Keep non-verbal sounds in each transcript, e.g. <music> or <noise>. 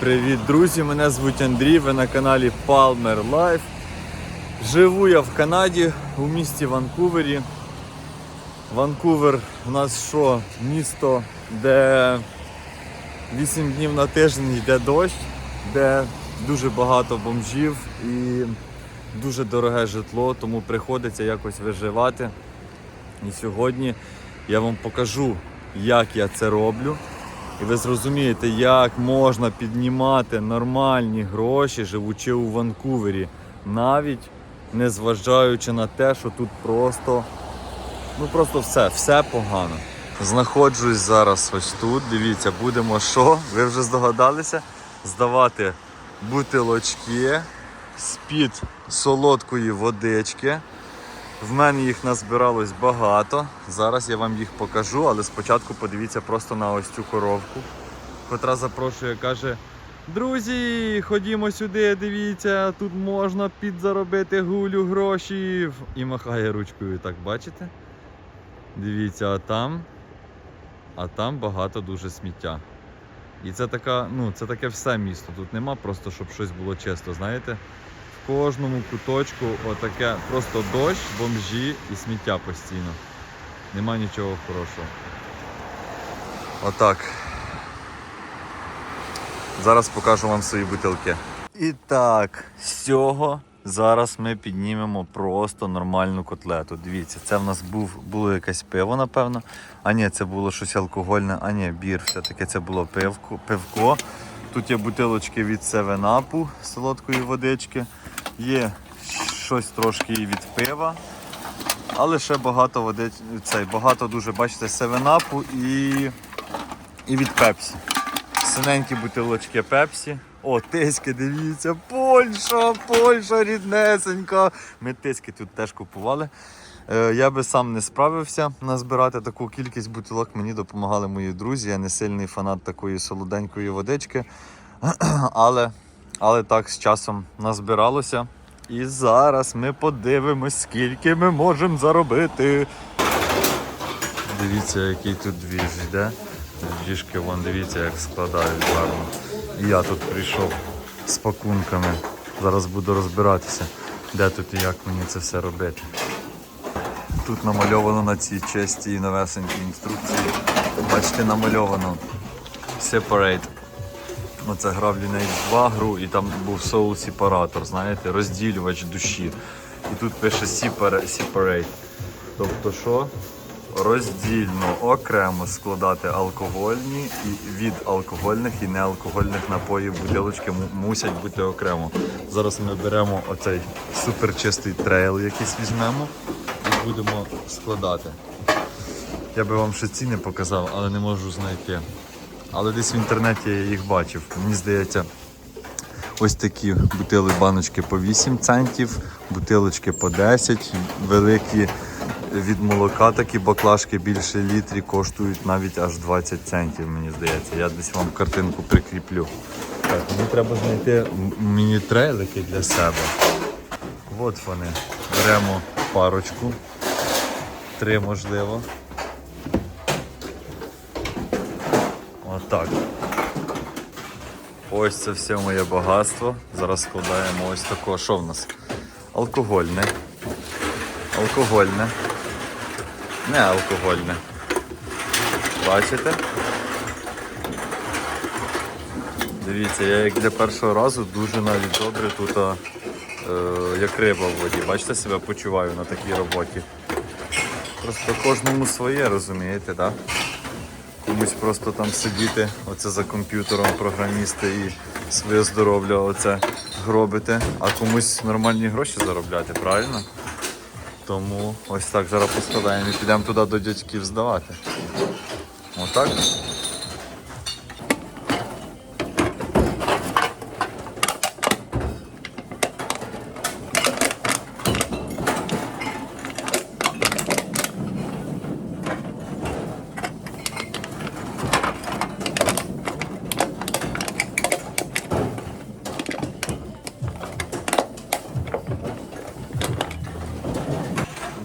Привіт, друзі! Мене звуть Андрій, ви на каналі Palmer Life. Живу я в Канаді у місті Ванкувері. Ванкувер у нас що? Місто, де 8 днів на тиждень йде дощ, де дуже багато бомжів і дуже дороге житло, тому приходиться якось виживати. І сьогодні я вам покажу, як я це роблю. І ви зрозумієте, як можна піднімати нормальні гроші, живучи у Ванкувері, навіть не зважаючи на те, що тут просто, ну просто все, все погано. Знаходжусь зараз ось тут. Дивіться, будемо що? Ви вже здогадалися? Здавати бутилочки з-під солодкої водички. В мене їх назбиралось багато. Зараз я вам їх покажу, але спочатку подивіться просто на ось цю коровку, котра запрошує, каже: Друзі, ходімо сюди, дивіться, тут можна підзаробити гулю гроші. І махає ручкою, так бачите? Дивіться, а там, а там багато дуже сміття. І це така, ну, це таке все місто. Тут нема просто, щоб щось було чисто, знаєте? Кожному куточку отаке просто дощ, бомжі і сміття постійно. Нема нічого хорошого. Отак. Зараз покажу вам свої бутилки. І так, з цього зараз ми піднімемо просто нормальну котлету. Дивіться, це в нас був, було якесь пиво, напевно. А ні, це було щось алкогольне, а ні, бір, все-таки це було пивко. Тут є бутилочки від 7-Up, солодкої водички. Є щось трошки і від пива. Але ще багато води, цей, багато дуже, бачите, 7-Up і, і від Пепсі. Синенькі бутилочки Пепсі. О, тиски, дивіться, Польща, Польща ріднесенька. Ми тиски тут теж купували. Е, Я би сам не справився назбирати таку кількість бутилок. Мені допомагали мої друзі. Я не сильний фанат такої солоденької водички. <clears throat> Але, але так з часом назбиралося. І зараз ми подивимось, скільки ми можемо заробити. Дивіться, який тут двіж йде. Двіжки, вон, дивіться, як складають гарно. Я тут прийшов з пакунками. Зараз буду розбиратися, де тут і як мені це все робити. Тут намальовано на цій честі і новесенькій інструкції. Бачите, намальовано Separate. Оце грав Lineage 2 гру і там був Soul Separator, знаєте, розділювач душі. І тут пише Separa- Separate. Тобто що? Роздільно, окремо складати алкогольні і від алкогольних і неалкогольних напоїв бутилочки мусять бути окремо. Зараз ми беремо оцей суперчистий трейл, якийсь візьмемо і будемо складати. Я би вам ще ціни показав, але не можу знайти. Але десь в інтернеті я їх бачив. Мені здається, ось такі бутили баночки по 8 центів, бутилочки по 10, великі від молока такі баклажки більше літрі коштують навіть аж 20 центів, мені здається. Я десь вам картинку прикріплю. Так, мені треба знайти міні-трейлики для себе. От вони. Беремо парочку. Три можливо. Отак. Ось це все моє багатство. Зараз складаємо ось такого. Що в нас? Алкогольне. Алкогольне. Не алкогольне. Бачите? Дивіться, я як для першого разу дуже навіть добре тут, е, як риба в воді. Бачите, себе почуваю на такій роботі. Просто кожному своє, розумієте, так? Да? Комусь просто там сидіти, оце за комп'ютером програмісти і своє здоров'я оце гробити, а комусь нормальні гроші заробляти, правильно? Тому ось так зараз поставляємо і підемо туди до дядьків здавати. Отак.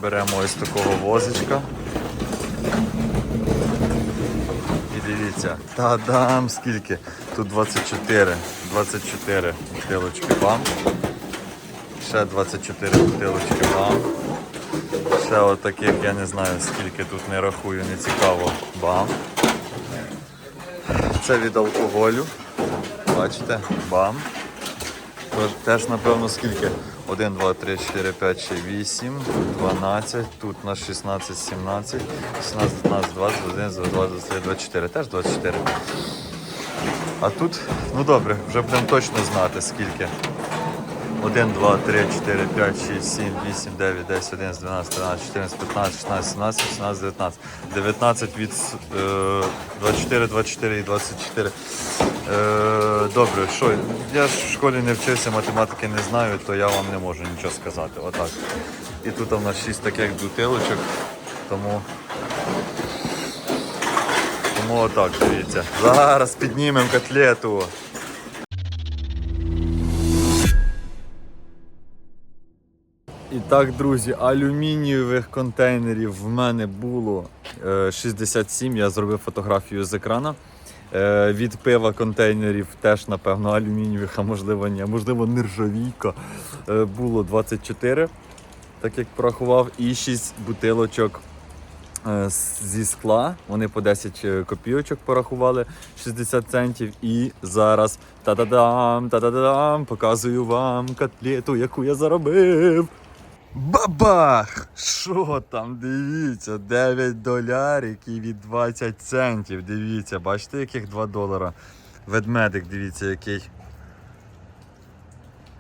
Беремо ось такого возичка. І дивіться, та-дам, скільки. Тут 24, 24 бутилочки бам. Ще 24 бутилочки бам. Ще отаких, я не знаю скільки тут не рахую, не цікаво. Бам. Це від алкоголю. Бачите? Бам. Теж, напевно, скільки? 1, 2, 3, 4, 5, 6, 8, 12, тут у нас 16, 17, 16, 15, 20, 21, 22, 23, 24. Теж 24. А тут, ну добре, вже будемо точно знати скільки. 1, 2, 3, 4, 5, 6, 7, 8, 9, 10, 11, 12, 13, 14, 15, 16, 17, 18, 19. 19 від е, 24, 24 і 24. Е, добре, що, я ж в школі не вчився, математики не знаю, то я вам не можу нічого сказати. Отак. І тут у нас 6 таких бутилочок, тому. Тому отак, дивіться. Зараз піднімемо котлету. Так, друзі, алюмінієвих контейнерів в мене було е, 67. Я зробив фотографію з екрана. Е, від пива контейнерів теж, напевно, алюмінієвих, а можливо, ні, можливо, нержавійка. Е, було 24, так як порахував, і 6 бутилочок е, зі скла. Вони по 10 копійочок порахували 60 центів. І зараз та-да-дам, та-да-дам, показую вам котлету, яку я заробив. Бабах! Що там? Дивіться, 9 долярів і від 20 центів. Дивіться, бачите, яких 2 долара. Ведмедик, дивіться, який.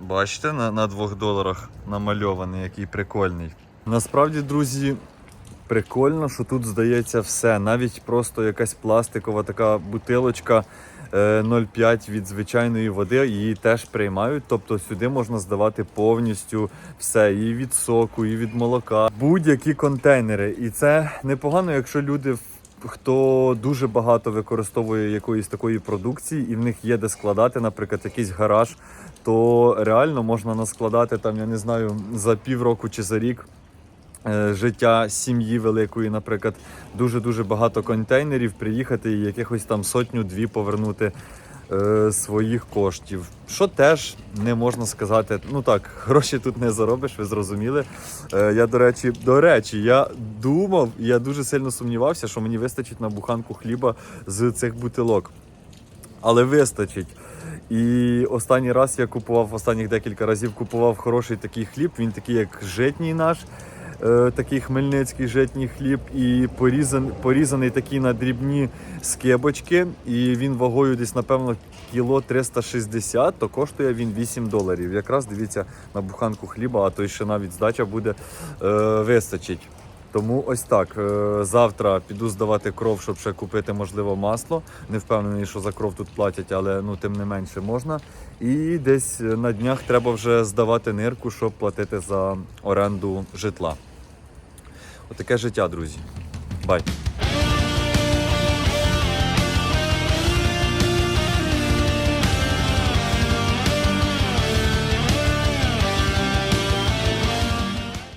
Бачите, на, на 2 доларах намальований, який прикольний. Насправді, друзі, прикольно, що тут здається все. Навіть просто якась пластикова така бутилочка 0,5 від звичайної води, її теж приймають. Тобто сюди можна здавати повністю все, і від соку, і від молока, будь-які контейнери. І це непогано, якщо люди. Хто дуже багато використовує якоїсь такої продукції, і в них є де складати, наприклад, якийсь гараж, то реально можна наскладати там, я не знаю, за півроку чи за рік е, життя сім'ї великої, наприклад, дуже-дуже багато контейнерів, приїхати і якихось там сотню-дві повернути е, своїх коштів. Що теж не можна сказати. Ну так, <laughs> гроші тут не заробиш, ви зрозуміли. Е, я, до речі, до речі, я думав, я дуже сильно сумнівався, що мені вистачить на буханку хліба з цих бутилок. Але вистачить. І останній раз я купував, останніх декілька разів купував хороший такий хліб. Він такий, як житній наш, е, такий хмельницький житній хліб, і порізан, порізаний такий на дрібні скибочки. І він вагою десь, напевно, кіло 360, то коштує він 8 доларів. Якраз дивіться на буханку хліба, а то ще навіть здача буде е, вистачить. Тому ось так. е, Завтра піду здавати кров, щоб ще купити, можливо, масло. Не впевнений, що за кров тут платять, але ну тим не менше можна. І десь на днях треба вже здавати нирку, щоб платити за оренду житла. Отаке життя, друзі. Бай!